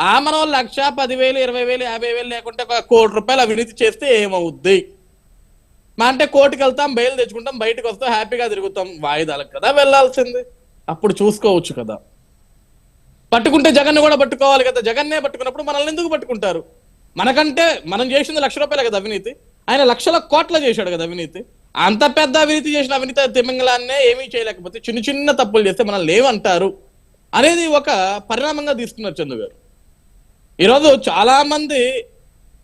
ఆ మన లక్ష పదివేలు ఇరవై వేలు యాభై వేలు లేకుంటే ఒక కోటి రూపాయలు అవినీతి చేస్తే ఏమవుద్ది? మా అంటే కోర్టుకి వెళ్తాం బయలు తెచ్చుకుంటాం బయటకు వస్తాం హ్యాపీగా తిరుగుతాం. వాయిదాలకు కదా వెళ్ళాల్సింది. అప్పుడు చూసుకోవచ్చు కదా. పట్టుకుంటే జగన్ కూడా పట్టుకోవాలి కదా. జగన్నే పట్టుకున్నప్పుడు మనల్ని ఎందుకు పట్టుకుంటారు? మనకంటే మనం చేసింది లక్ష రూపాయలే కదా అవినీతి. ఆయన లక్షల కోట్ల చేశాడు కదా అవినీతి. అంత పెద్ద అవినీతి చేసిన అవినీతి తిమింగళాన్నే ఏమీ చేయలేకపోతే చిన్న చిన్న తప్పులు చేస్తే మనల్ని లేవంటారు అనేది ఒక పరిణామంగా తీసుకున్నారు చందు గారు. ఈరోజు చాలా మంది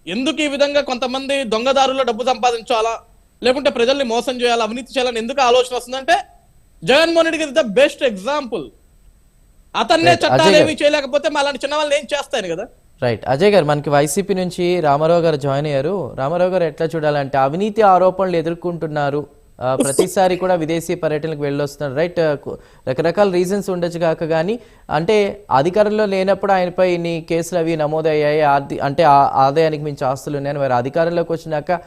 ఎందుకు ఈ విధంగా కొంతమంది దొంగదారుల్లో డబ్బు సంపాదించాలా? లేకుంటే ప్రజల్ని మోసం చేయాలా? అవినీతి చేయాలని ఎందుకు ఆలోచన వస్తుందంటే జగన్మోహన్ రెడ్డి గారి ద బెస్ట్ ఎగ్జాంపుల్. అతన్నే. చట్టాలు ఏమి చేయలేకపోతే మా అలాంటి చిన్న వాళ్ళని ఏం చేస్తాను కదా? రైట్ అజయ్ గారు మనకి వైసీపీ నుంచి రామారావు గారు జాయిన్ అయ్యారు. రామారావు గారు ఎట్లా చూడాలంటే అవినీతి ఆరోపణలు ఎదుర్కొంటున్నారు. ప్రతిసారి కూడా విదేశీ పర్యటనకు వెళ్ళొస్తున్నారు. రైట్ రకరకాల రీజన్స్ ఉండొచ్చు కాక కానీ అంటే అధికారంలో లేనప్పుడు ఆయనపై ఇన్ని కేసులు అవి నమోదయ్యాయి. అంటే ఆ- ఆదాయానికి మించి ఆస్తులు ఉన్నాయని మరి అధికారంలోకి వచ్చినాక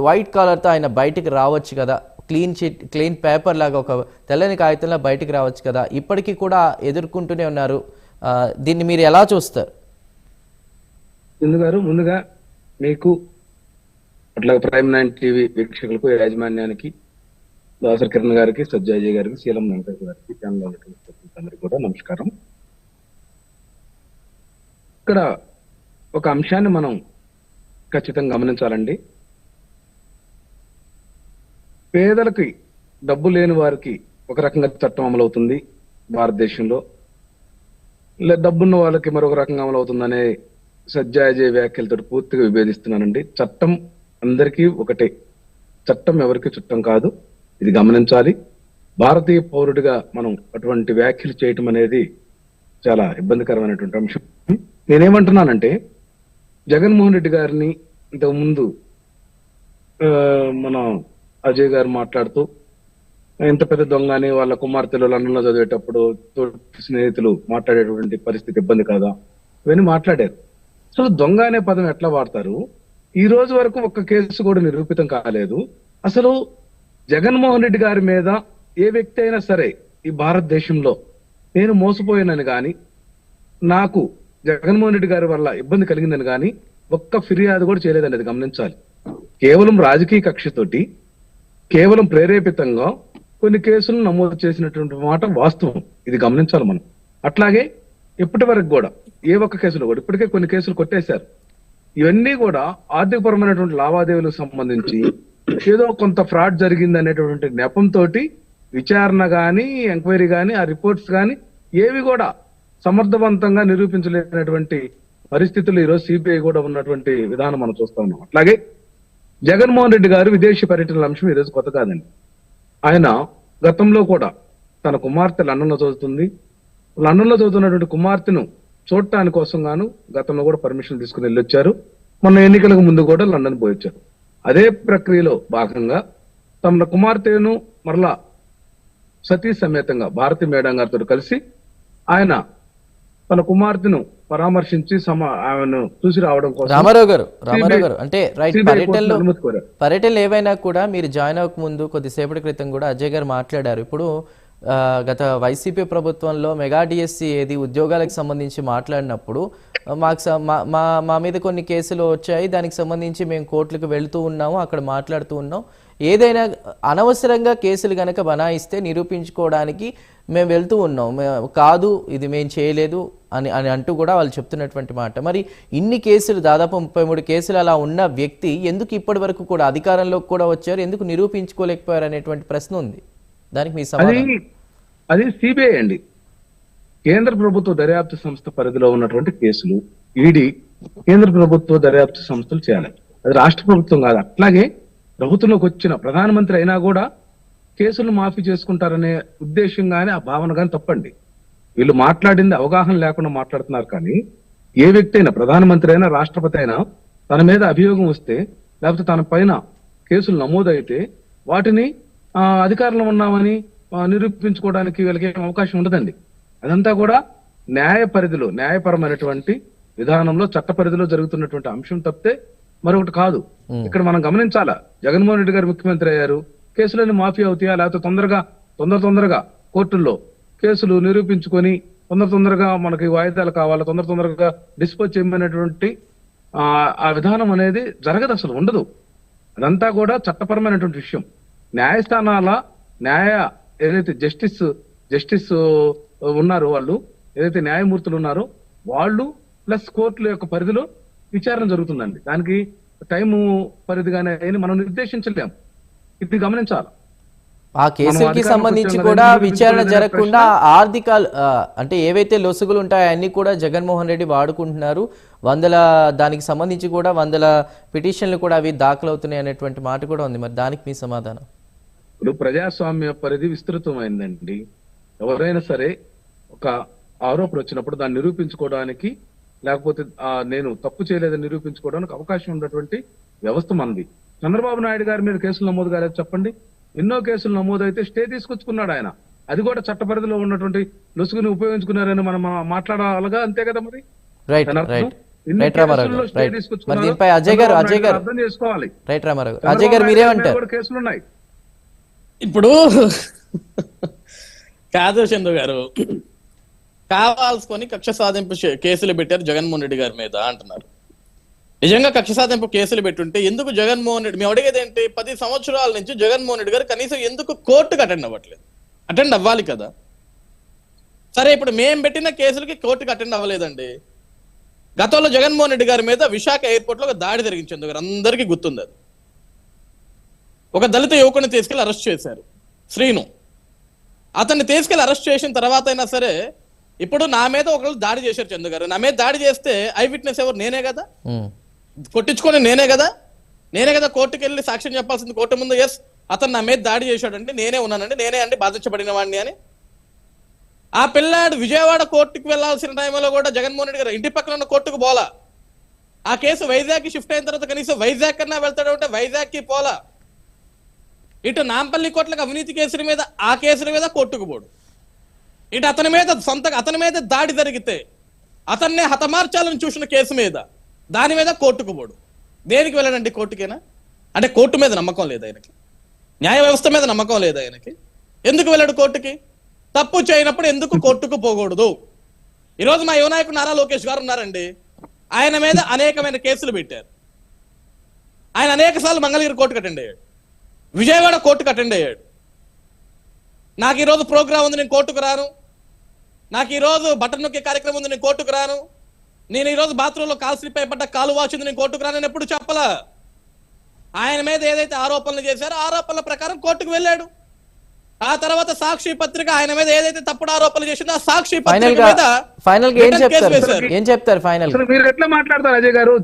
వైట్ కాలర్తో ఆయన బయటికి రావచ్చు కదా. క్లీన్ చిట్ క్లీన్ పేపర్ లాగా ఒక తెల్లని కాగితంలో బయటికి రావచ్చు కదా. ఇప్పటికీ కూడా ఎదుర్కొంటూనే ఉన్నారు. దీన్ని మీరు ఎలా చూస్తారు? ముందుగా మీకు అట్లాగే ప్రైమ్ నైన్ టీవీ వీక్షకులకు యాజమాన్యానికి దాసర్ కిరణ్ గారికి సజ్జాజయ్ గారికి శీలం వెంకటేశ్వర గారికి ఛానల్ అందరికీ కూడా నమస్కారం. ఇక్కడ ఒక అంశాన్ని మనం ఖచ్చితంగా గమనించాలండి. పేదలకి డబ్బు లేని వారికి ఒక రకంగా చట్టం అమలవుతుంది భారతదేశంలో. లే డబ్బున్న వాళ్ళకి మరొక రకంగా అమలవుతుందనే సజ్జాజయ్ వ్యాఖ్యలతో పూర్తిగా విభేదిస్తున్నానండి. చట్టం అందరికీ ఒకటే. చట్టం ఎవరికి చుట్టం కాదు ఇది గమనించాలి. భారతీయ పౌరుడిగా మనం అటువంటి వ్యాఖ్యలు చేయటం అనేది చాలా ఇబ్బందికరమైనటువంటి అంశం. నేనేమంటున్నానంటే జగన్మోహన్ రెడ్డి గారిని ఇంతకు ముందు ఆ, మన అజయ్ గారు మాట్లాడుతూ ఎంత పెద్ద దొంగ అని వాళ్ళ కుమార్తెలు లండన్లో చదివేటప్పుడు తోటి స్నేహితులు మాట్లాడేటువంటి పరిస్థితి ఇబ్బంది కాదా? ఇవన్నీ మాట్లాడారు. అసలు దొంగ అనే పదం ఎట్లా వాడతారు? ఈ రోజు వరకు ఒక్క కేసు కూడా నిరూపితం కాలేదు. అసలు జగన్మోహన్ రెడ్డి గారి మీద ఏ వ్యక్తి అయినా సరే ఈ భారతదేశంలో నేను మోసపోయానని కానీ నాకు జగన్మోహన్ రెడ్డి గారి వల్ల ఇబ్బంది కలిగిందని కానీ ఒక్క ఫిర్యాదు కూడా చేయలేదని అది గమనించాలి. కేవలం రాజకీయ కక్షతోటి కేవలం ప్రేరేపితంగా కొన్ని కేసులను నమోదు చేసినటువంటి మాట వాస్తవం. ఇది గమనించాలి మనం. అట్లాగే ఇప్పటి వరకు కూడా ఏ ఒక్క కేసులో కూడా ఇప్పటికే కొన్ని కేసులు కొట్టేశారు. ఇవన్నీ కూడా ఆర్థికపరమైనటువంటి లావాదేవీలకు సంబంధించి ఏదో కొంత ఫ్రాడ్ జరిగింది అనేటటువంటి నెపంతో విచారణ కానీ ఎంక్వైరీ కానీ ఆ రిపోర్ట్స్ కానీ ఏవి కూడా సమర్థవంతంగా నిరూపించలేనటువంటి పరిస్థితులు ఈరోజు సిబిఐ కూడా ఉన్నటువంటి విధానం మనం చూస్తా ఉన్నాం. అట్లాగే జగన్మోహన్ రెడ్డి గారు విదేశీ పర్యటనల అంశం ఈరోజు కొత్త కాదండి. ఆయన గతంలో కూడా తన కుమార్తె లండన్లో చదువుతుంది. లండన్లో చదువుతున్నటువంటి కుమార్తెను చూడటాని కోసం గాను గతంలో కూడా పర్మిషన్ తీసుకుని వెళ్ళొచ్చారు. మొన్న ఎన్నికలకు ముందు కూడా లండన్ పోయి వచ్చారు అదే ప్రక్రియలో భాగంగా తమ కుమార్తెను మరలా సతీ సమేతంగా భారతి మేడం గారితో కలిసి ఆయన తన కుమార్తెను పరామర్శించి సమ ఆమెను చూసి రావడం కోసం రామారావు గారు రామారావు గారు అంటే రైట్ పర్యటనలో పర్యటనలు ఏవైనా కూడా మీరు జాయిన్ అవ్వక ముందు కొద్దిసేపటి క్రితం కూడా అజయ్ గారు మాట్లాడారు. ఇప్పుడు గత వైసీపీ ప్రభుత్వంలో మెగా డిఎస్సి ఏది ఉద్యోగాలకు సంబంధించి మాట్లాడినప్పుడు మాకు మా- మా మా మీద కొన్ని కేసులు వచ్చాయి. దానికి సంబంధించి మేము కోర్టులకు వెళుతూ ఉన్నాము అక్కడ మాట్లాడుతూ ఉన్నాం. ఏదైనా అనవసరంగా కేసులు కనుక బనాయిస్తే నిరూపించుకోవడానికి మేము వెళ్తూ ఉన్నాం. కాదు ఇది మేము చేయలేదు అని అని అంటూ కూడా వాళ్ళు చెప్తున్నటువంటి మాట. మరి ఇన్ని కేసులు దాదాపు ముప్పై మూడు కేసులు అలా ఉన్న వ్యక్తి ఎందుకు ఇప్పటి వరకు కూడా అధికారంలోకి కూడా వచ్చారు? ఎందుకు నిరూపించుకోలేకపోయారు అనేటువంటి ప్రశ్న ఉంది. దానికి మీ అది అది సిబిఐ అండి. కేంద్ర ప్రభుత్వ దర్యాప్తు సంస్థ పరిధిలో ఉన్నటువంటి కేసులు ఈడీ కేంద్ర ప్రభుత్వ దర్యాప్తు సంస్థలు చేయాలి. అది రాష్ట్ర ప్రభుత్వం కాదు. అట్లాగే ప్రభుత్వంలోకి వచ్చిన ప్రధానమంత్రి అయినా కూడా కేసులు మాఫీ చేసుకుంటారనే ఉద్దేశం గానీ ఆ భావన గాని తప్పండి. వీళ్ళు మాట్లాడింది అవగాహన లేకుండా మాట్లాడుతున్నారు కానీ ఏ వ్యక్తి అయినా ప్రధానమంత్రి అయినా రాష్ట్రపతి అయినా తన మీద అభియోగం వస్తే లేకపోతే తన పైన కేసులు నమోదైతే వాటిని అధికారంలో ఉన్నామని నిరూపించుకోవడానికి వీళ్ళకి అవకాశం ఉండదండి. అదంతా కూడా న్యాయ పరిధిలో న్యాయపరమైనటువంటి విధానంలో చట్ట పరిధిలో జరుగుతున్నటువంటి అంశం తప్పితే మరొకటి కాదు. ఇక్కడ మనం గమనించాలా? జగన్మోహన్ రెడ్డి గారు ముఖ్యమంత్రి అయ్యారు. కేసులన్నీ మాఫీ అవుతాయా? లేకపోతే తొందరగా తొందర తొందరగా కోర్టుల్లో కేసులు నిరూపించుకొని తొందర తొందరగా మనకి వాయిదాలు కావాలి? తొందర తొందరగా డిస్పోజ్ చేయమనేటువంటి ఆ ఆ విధానం అనేది జరగదు అసలు ఉండదు. అదంతా కూడా చట్టపరమైనటువంటి విషయం. న్యాయస్థానాల న్యాయ ఏదైతే జస్టిస్ జస్టిస్ ఉన్నారు వాళ్ళు ఏదైతే న్యాయమూర్తులు ఉన్నారో వాళ్ళు ప్లస్ కోర్టుల యొక్క పరిధిలో విచారణ జరుగుతుందండి. దానికి టైము పరిధి కానీ అని మనం నిర్దేశించలేం ఇది గమనించాలి. ఆ కేసులకి సంబంధించి కూడా విచారణ జరగకుండా ఆర్థిక అంటే ఏవైతే లొసుగులు ఉంటాయో అన్ని కూడా జగన్మోహన్ రెడ్డి వాడుకుంటున్నారు. వందల దానికి సంబంధించి కూడా వందల పిటిషన్లు కూడా అవి దాఖలవుతున్నాయి అనేటువంటి మాట కూడా ఉంది. మరి దానికి మీ సమాధానం? ఇప్పుడు ప్రజాస్వామ్య పరిధి విస్తృతమైందండి. ఎవరైనా సరే ఒక ఆరోపణ వచ్చినప్పుడు దాన్ని నిరూపించుకోవడానికి లేకపోతే నేను తప్పు చేయలేదని నిరూపించుకోవడానికి అవకాశం ఉన్నటువంటి వ్యవస్థ మనది. చంద్రబాబు నాయుడు గారి మీద కేసులు నమోదు కాలేదు చెప్పండి. ఎన్నో కేసులు నమోదైతే స్టే తీసుకొచ్చుకున్నాడు ఆయన. అది కూడా చట్ట పరిధిలో ఉన్నటువంటి లొసుగుని ఉపయోగించుకున్నారని మనం మాట్లాడాలిగా అంతే కదా మరి? అజయ్ గారు అజయ్ గారు అర్థం చేసుకోవాలి. కేసులు ఉన్నాయి ఇప్పుడు కాదు చంద్ర గారు. కావాల్సుకొని కక్ష సాధింపు కేసులు పెట్టారు జగన్మోహన్ రెడ్డి గారి మీద అంటున్నారు. నిజంగా కక్ష సాధింపు కేసులు పెట్టుంటే ఎందుకు జగన్మోహన్ రెడ్డి మేము అడిగేది ఏంటి పది సంవత్సరాల నుంచి జగన్మోహన్ రెడ్డి గారు కనీసం ఎందుకు కోర్టుకు అటెండ్ అవ్వట్లేదు? అటెండ్ అవ్వాలి కదా. సరే ఇప్పుడు మేము పెట్టిన కేసులకి కోర్టుకు అటెండ్ అవ్వలేదండి. గతంలో జగన్మోహన్ రెడ్డి గారి మీద విశాఖ ఎయిర్పోర్ట్లో ఒక దాడి జరిగించింది అందరికీ గుర్తుంది అది. ఒక దళిత యువకుని తీసుకెళ్ళి అరెస్ట్ చేశారు. శ్రీను. అతన్ని తీసుకెళ్ళి అరెస్ట్ చేసిన తర్వాత అయినా సరే ఇప్పుడు నా మీద ఒకళ్ళు దాడి చేశారు చందు గారు. నా మీద దాడి చేస్తే ఐ విట్నెస్ ఎవరు? నేనే కదా? కొట్టించుకొని నేనే కదా? నేనే కదా కోర్టుకి వెళ్ళి సాక్ష్యం చెప్పాల్సింది కోర్టు ముందు? ఎస్ అతను నా మీద దాడి చేశాడంటే నేనే ఉన్నానండి నేనే అండి బాధించబడిన వాడిని అని. ఆ పిల్లాడు విజయవాడ కోర్టుకు వెళ్ళాల్సిన టైంలో కూడా జగన్మోహన్ రెడ్డి గారు ఇంటి పక్కన ఉన్న కోర్టుకు పోలా. ఆ కేసు వైజాగ్కి షిఫ్ట్ అయిన తర్వాత కనీసం వైజాగ్ కన్నా వెళ్తాడు అంటే వైజాగ్కి పోలా. ఇటు నాంపల్లి కోట్లకు అవినీతి కేసుల మీద ఆ కేసుల మీద కొట్టుకుపోడు ఇటు అతని మీద సొంత అతని మీద దాడి జరిగితే అతన్నే హతమార్చాలని చూసిన కేసు మీద దాని మీద కోర్టుకుపోడు దేనికి వెళ్ళడండి కోర్టుకేనా? అంటే కోర్టు మీద నమ్మకం లేదు ఆయనకి. న్యాయ వ్యవస్థ మీద నమ్మకం లేదు ఆయనకి. ఎందుకు వెళ్ళాడు కోర్టుకి? తప్పు చేయనప్పుడు ఎందుకు కోర్టుకు పోకూడదు? ఈరోజు మా యువనాయకుడు నారా లోకేష్ గారు ఉన్నారండి. ఆయన మీద అనేకమైన కేసులు పెట్టారు. ఆయన అనేక సార్లు మంగళగిరి కోర్టు కట్టండి అయ్యాడు. విజయవాడ కోర్టుకు అటెండ్ అయ్యాడు. నాకు ఈరోజు ప్రోగ్రామ్ ఉంది నేను కోర్టుకు రాను. నాకు ఈరోజు బటన్ నొక్కే కార్యక్రమం ఉంది నేను కోర్టుకు రాను. నేను ఈరోజు బాత్రూంలో కాల్ స్లిప్ అయిపడ్డ కాలు వాచింది నేను కోర్టుకు రాను. నేను ఎప్పుడు చెప్పలా? ఆయన మీద ఏదైతే ఆరోపణలు చేశారో ఆరోపణల ప్రకారం కోర్టుకు వెళ్ళాడు. ఆ తర్వాత సాక్షి పత్రిక ఆయన మీద ఏదైతే తప్పుడు ఆరోపణలు చేసిందో ఆ సాక్షి ఫైనల్ పత్రిక మీద ఫైనల్గా ఏం చెప్తారు. ఏం చెప్తారు ఫైనల్ మీరు ఎట్లా మాట్లాడతారు అజయ్ గారు?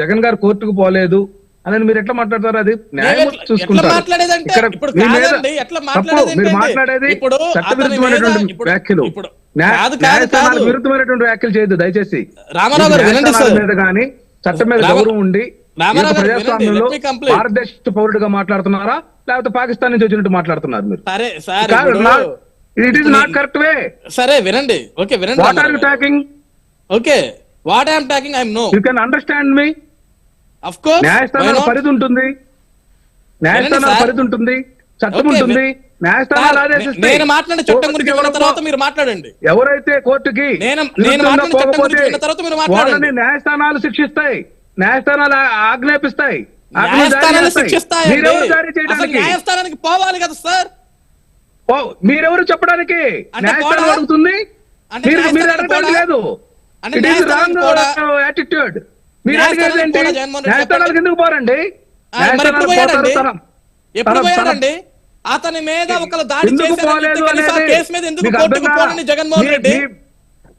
జగన్ గారు కోర్టుకు పోలేదు. అని మీరు ఎట్లా మాట్లాడతారు? అది ఎట్లా- చూసుకుంటారు. మీరు మాట్లాడేది చట్టవిరుద్ధమైనటువంటి వ్యాఖ్యలు. న్యాయ-. విరుద్ధమైనటువంటి వ్యాఖ్యలు చేయొద్దు దయచేసి. రామారావు. మీద కానీ చట్టం మీద గౌరవం ఉండి ప్రజాస్వామ్యంలో. భారతదేశ పౌరుడిగా మాట్లాడుతున్నారా? లేకపోతే పాకిస్తాన్ నుంచి వచ్చినట్టు మాట్లాడుతున్నారు మీరు? సరే it is not correct way సరే వినండి. ఓకే వినండి what are you. Talking okay what I'm talking I'm no you can understand మీ న్యాయస్థానాల పరిధి ఉంటుంది న్యాయస్థానాల. పరిధి ఉంటుంది చట్టం ఉంటుంది. న్యాయస్థానాలు ఆదేశిస్తాయి నేను చట్టం గురించి విన్న తర్వాత మీరు మాట్లాడండి. ఎవరైతే కోర్టుకి నేను- నేను విరుద్ధంగా మాట్లాడిన చట్టం పోకపోతే గురించి విన్న తర్వాత మీరు మాట్లాడండి. వాళ్ళని న్యాయస్థానాలు శిక్షిస్తాయి. న్యాయస్థానాలు ఆజ్ఞాపిస్తాయి. న్యాయస్థానాలు చేయడానికి? న్యాయస్థానానికి పోవాలి కదా సార్. మీరెవరు చెప్పడానికి? న్యాయస్థానం? అడుగుతుంది. మీరు మీరు పోడా? లేదు? యాటిట్యూడ్ మీరు అడిగేది ఏంటి. ఎందుకు పోరండి? ఎప్పుడు అతని మీద దాడి అనేది కేసు మీద ఎందుకు కోర్టుకు కాదా? జగన్మోహన్ రెడ్డి? మీ-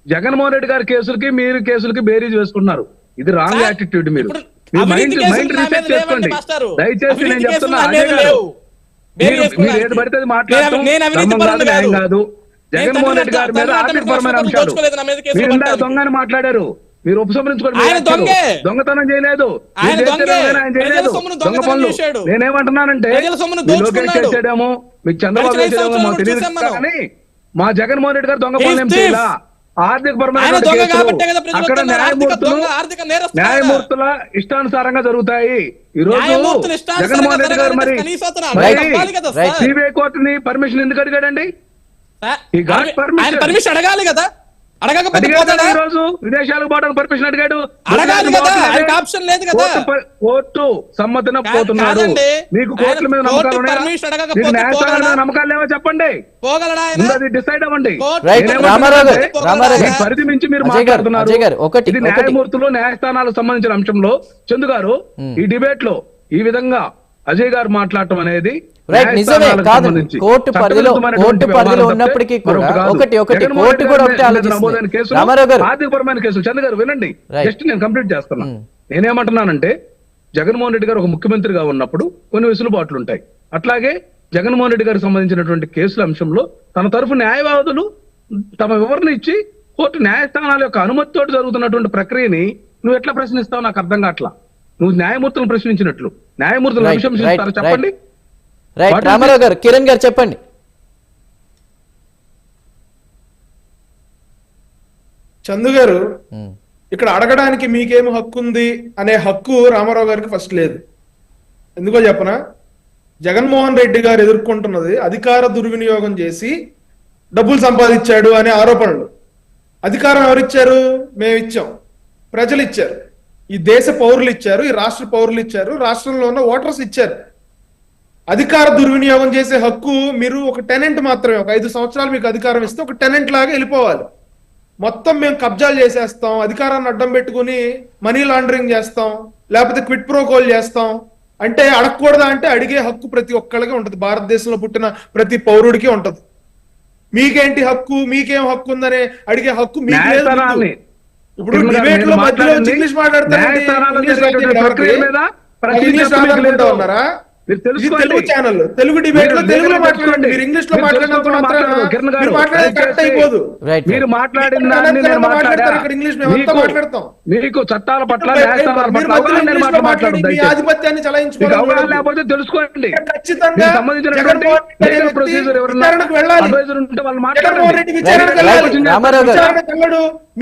జగన్మోహన్ రెడ్డి గారి కేసులకి మీరు కేసులకి బేరీజ్ వేసుకున్నారు ఇది రాంగ్ యాటిట్యూడ్ మీరు. మైండ్ మైండ్ రీసెట్ చేసుకోండి. దయచేసి నేను చెప్తున్నా మీరు-. మీరు ఏది పడితే మాట్లాడటం కాదు, కాదు. కాదు జగన్మోహన్ రెడ్డి గారి మీద ఆర్థికపరమైన రాష్ట్రం అంశాలు. మీరు ఇందాక. దొంగని మాట్లాడారు? మీరు ఉపసంహరించుకోండి ఆయన. దొంగే. దొంగతనం చేయలేదు ఆయన దొంగే. ఆయన దొంగ పనులు. నేనేమంటున్నానంటే లోకేష్. చేసాడేమో మీకు చంద్రబాబు చేసాడేమో మాకు తెలియదు. కానీ మా జగన్మోహన్ రెడ్డి గారు దొంగ పనులు ఏం. చేయాల ఆర్థిక అక్కడ న్యాయమూర్తులు. న్యాయమూర్తుల ఇష్టానుసారంగా జరుగుతాయి ఈ రోజు జగన్మోహన్ రెడ్డి గారు మరి. సిబిఐ కోర్టుని పర్మిషన్ ఎందుకు అడిగాడండి పర్మిషన్ అడగాలి కదా రోజు విదేశాలకు పోవడానికి పర్మిషన్ అడిగాడు. అడగాలి కదా పోవట్లేదే. ఆయనకి ఆప్షన్ లేదు కదా. కోర్టు సమ్మతిన పోతున్నాడు. మీకు కోర్టుల మీద నమ్మకాలు? నమ్మకాలు లేవో చెప్పండి. డిసైడ్ అవ్వండి. పరిధి మించి మీరు మాట్లాడుతున్నారు. ఇది. న్యాయమూర్తులు న్యాయస్థానాలకు సంబంధించిన అంశంలో. చందు గారు ఈ డిబేట్లో ఈ విధంగా అజయ్ గారు మాట్లాడటం అనేది రైట్ నిజమే కాదు. కోర్టు పరిధిలో కోర్టు పరిధిలో ఉన్నప్పటికీ కూడా. ఒకటి ఒకటి కోర్టు కూడా ఒకటే ఆలోచిస్తుంది రామారావు గారు ఆర్థికపరమైన కేసులు. చంద్ర గారు వినండి. జస్ట్ నేను కంప్లీట్ చేస్తున్నా నేనేమంటున్నానంటే జగన్మోహన్ రెడ్డి గారు ఒక ముఖ్యమంత్రిగా ఉన్నప్పుడు కొన్ని వెసులుబాట్లు ఉంటాయి. అట్లాగే జగన్మోహన్ రెడ్డి గారికి సంబంధించినటువంటి కేసుల అంశంలో తన తరఫు న్యాయవాదులు తమ వివరణ ఇచ్చి కోర్టు న్యాయస్థానాల యొక్క అనుమతితో జరుగుతున్నటువంటి ప్రక్రియని నువ్వు ఎట్లా ప్రశ్నిస్తావు నాకు అర్థం కావట్లా. నువ్వు న్యాయమూర్తులను ప్రశ్నించినట్లు. న్యాయమూర్తులు చెప్పండి. రైట్ రామారావు గారు కిరణ్ గారు చెప్పండి. చందు గారు ఉమ్, ఇక్కడ అడగడానికి మీకేం హక్కు ఉంది అనే హక్కు రామారావు గారికి ఫస్ట్ లేదు. ఎందుకో చెప్పనా? జగన్మోహన్ రెడ్డి గారు ఎదుర్కొంటున్నది అధికార దుర్వినియోగం చేసి డబ్బులు సంపాదించాడు అనే ఆరోపణలు. అధికారం ఎవరిచ్చారు? మేము ఇచ్చాం ప్రజలు ఇచ్చారు ఈ దేశ పౌరులు ఇచ్చారు ఈ రాష్ట్ర పౌరులు ఇచ్చారు రాష్ట్రంలో ఉన్న ఓటర్స్ ఇచ్చారు. అధికార దుర్వినియోగం చేసే హక్కు మీరు ఒక టెనెంట్ మాత్రమే ఒక ఐదు సంవత్సరాలు మీకు అధికారం ఇస్తే ఒక టెనెంట్ లాగా వెళ్ళిపోవాలి. మొత్తం మేము కబ్జాలు చేసేస్తాం అధికారాన్ని అడ్డం పెట్టుకుని మనీ లాండరింగ్ చేస్తాం లేకపోతే క్విట్ ప్రోకోల్ చేస్తాం. అంటే అడగకూడదా అంటే అడిగే హక్కు ప్రతి ఒక్కళ్ళకి ఉంటది. భారతదేశంలో పుట్టిన ప్రతి పౌరుడికి ఉంటది. మీకేంటి హక్కు మీకేం హక్కు ఉందనే అడిగే హక్కు మీకు లేదు ఇప్పుడు డిబేట్లో మధ్యలో ఇంగ్లీష్ రాదు ప్రక్రియ? మీద ప్రశ్నించే ఇంగ్లీష్. ఉన్నారా మీరు. తెలుగు ఛానల్ తెలుగు డిబేట్లో తెలుగులో మాట్లాడండి. మీరు ఇంగ్లీష్లో మాట్లాడినంత తెలుగులో మాత్రాన మాట్లాడరు. కిరణ్ గారు, మీరు మాట్లాడిన నేను ఇంగ్లీష్ మాట్లాడతాం. మీకు చట్టాల పట్ల న్యాయస్థానాల మాట్లాడి మాట్లాడదు. ఆధిపత్యాన్ని చూడొద్దు. లేకపోతే తెలుసుకోండి ఖచ్చితంగా సంబంధించినటువంటి వెళ్ళాలి. ఉంటే వాళ్ళు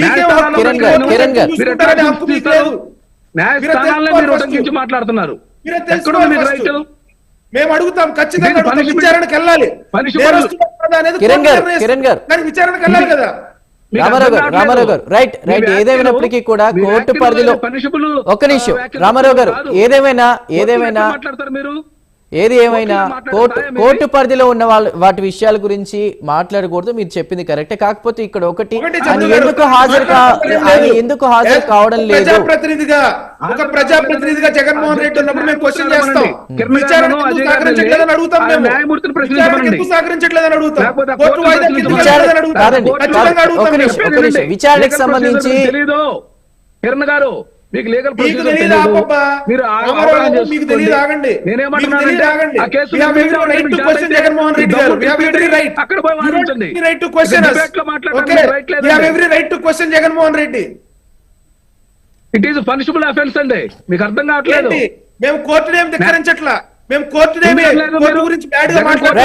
న్యాయస్థానాల్లో. మీరు ఉటంకించి. మాట్లాడుతున్నారు మీరే ఎక్కడ తెలుసుకోవాలి మీకు. మేము అడుగుతాం ఖచ్చితంగా అడుగుతాం. విచారణకు వెళ్ళాలి కిరణ్ కోర్టు గారు, నిర్ణయిస్తుంది. కిరణ్ గారు. కానీ విచారణకు వెళ్ళాలి కదా రామారావు గారు. రామారావు గారు రైట్ రైట్ ఏదేమైనప్పటికీ కూడా కోర్టు పరిధిలో ఒక్క నిమిషం రామారావు గారు. ఏదేమైనా ఏదేమైనా మాట్లాడతారు మీరు ఏది ఏమైనా కోర్టు? కోర్టు పరిధిలో ఉన్న వాళ్ళ వాటి విషయాల గురించి మాట్లాడకూడదు మీరు చెప్పింది కరెక్టే. కాకపోతే ఇక్కడ ఒకటి ఆయన ఎందుకు హాజరు. ఆయన ఎందుకు హాజరు కావడం లేదు. ప్రజాప్రతినిధిగా ఒక ప్రజాప్రతినిధిగా జగన్మోహన్ రెడ్డి ఉన్నప్పుడు మేము క్వశ్చన్ చేస్తాం. సహకరించట్లేదని అడుగుతాం సహకరించట్లేదని అడుగుతాం. విచారణకు సంబంధించి కిరణ్ గారు మీకు లీగల్. మీరు ఆగండి. నేనేమంటున్నానంటే ఆ కేసు. అక్కడ పోయి వాదించండి question Jaganmohan Reddy. It is punishable offence అండి. మీకు అర్థం కావట్లేదు. మేము కోర్టుని ఏం ధిక్కరించట్లా? మేము కోర్టుని ఏమి ఎందుకు లేదు కోర్టు? గురించి బ్యాడ్గా మాట్లాడుతున్నాం.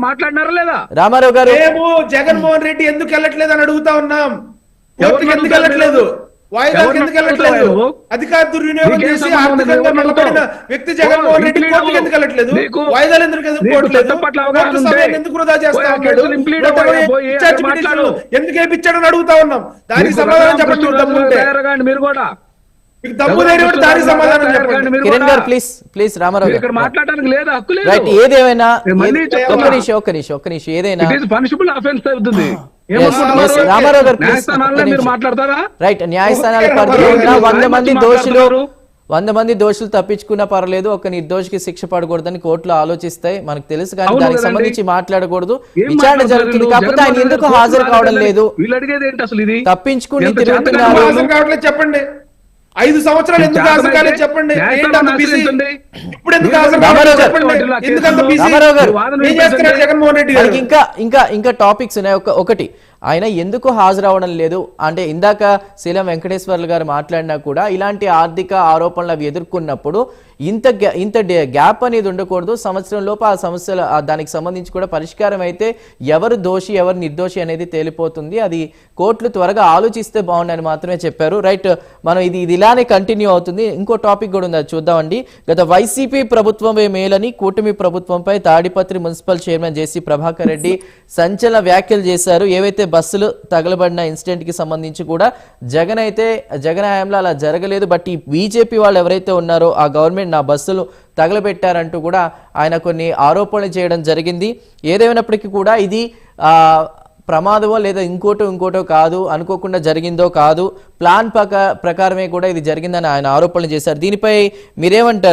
మాట్లాడినారా లేదా? రామారావు గారు. మేము జగన్మోహన్ రెడ్డి ఎందుకు వెళ్ళట్లేదు అని అడుగుతా ఉన్నాం. ఎందుకు వెళ్ళట్లేదు? ఎవరు ఎందుకు వెళ్ళట్లేదు? అధికార దుర్వినియోగం చేసి? ఆర్థికంగా నిలబడిన? వ్యక్తి జగన్మోహన్ రెడ్డి కోర్టుకి ఎందుకు వెళ్ళట్లేదు వాయిదాలు ఎందుకు ఎదుర్కోవట్లేదు చట్టం పట్ల అవగాహన కోర్టు ఉంటే సమయాన్ని ఎందుకు వృధా చేస్తా ఉన్నాడు. ఎందుకు అడుగుతా ఉన్నాం దానికి సమాధానం చెప్పండి మీరు కూడా కిరణ్. గారు ప్లీజ్ ప్లీజ్ రామారావు మీరు ఇక్కడ మాట్లాడడానికి లేదు హక్కు లేదు రైట్ ఏదేమైనా. ఒక్క నిమిషం ఒక్క నిమిషం ఒక్క నిమిషం ఏదైనా పనిషబుల్ అఫెన్స్ అవుతుంది? రామారావు గారు. మాట్లాడతారా రైట్ న్యాయస్థానాల పరిధిలో వంద మంది దోషులు మాట్లాడుతున్నారు. వంద మంది దోషులు తప్పించుకున్నా పర్లేదు ఒక నిర్దోషికి శిక్ష పడకూడదని కోర్టులో ఆలోచిస్తాయి మనకు తెలుసు కానీ దానికి. సంబంధించి మాట్లాడకూడదు విచారణ జరుగుతుంది? కాకపోతే ఆయన ఎందుకు హాజరు కావడం లేదు తప్పించుకుని తిరుగుతున్నారు. చెప్పండి ఐదు సంవత్సరాలు ఎందుకు హాజరు కాలేదు చెప్పండి. ఇప్పుడు ఎందుకు ఎందుకంత. జగన్మోహన్ రెడ్డి గారు? ఇంకా ఇంకా ఇంకా టాపిక్స్ ఉన్నాయి. ఒక ఒకటి. ఆయన ఎందుకు హాజరవడం లేదు? అంటే ఇందాక శీలం వెంకటేశ్వర్లు గారు మాట్లాడినా కూడా ఇలాంటి ఆర్థిక ఆరోపణలు అవి ఎదుర్కొన్నప్పుడు ఇంత గ్యా- ఇంత డే- గ్యాప్ అనేది ఉండకూడదు. సంవత్సరం లోపు ఆ సమస్యల దానికి సంబంధించి కూడా పరిష్కారం అయితే ఎవరు దోషి ఎవరు నిర్దోషి అనేది తేలిపోతుంది. అది కోర్టులు త్వరగా ఆలోచిస్తే బాగుండని మాత్రమే చెప్పారు. రైట్ మనం ఇది ఇది ఇలానే కంటిన్యూ అవుతుంది. ఇంకో టాపిక్ కూడా ఉంది అది చూద్దామండి. గత వైసీపీ ప్రభుత్వమే మేలని కూటమి ప్రభుత్వంపై తాడిపత్రి మున్సిపల్ చైర్మన్ జేసీ ప్రభాకర్ రెడ్డి సంచలన వ్యాఖ్యలు చేశారు. ఏవైతే బస్సులు తగలబడిన ఇన్సిడెంట్కి సంబంధించి కూడా జగన్ అయితే జగన్ హయాంలో అలా జరగలేదు. బట్ ఈ బీజేపీ వాళ్ళు ఎవరైతే ఉన్నారో ఆ గవర్నమెంట్ నా బస్సులు తగలబెట్టారంటూ కూడా ఆయన కొన్ని ఆరోపణలు చేయడం జరిగింది. ఏదేమైనప్పటికీ కూడా ఇది ప్రమాదమో లేదా ఇంకోటో ఇంకోటో కాదు అనుకోకుండా జరిగిందో కాదు ప్లాన్ ప్రకారమే కూడా ఇది జరిగిందని ఆయన ఆరోపణలు చేశారు. దీనిపై మీరేమంటారు?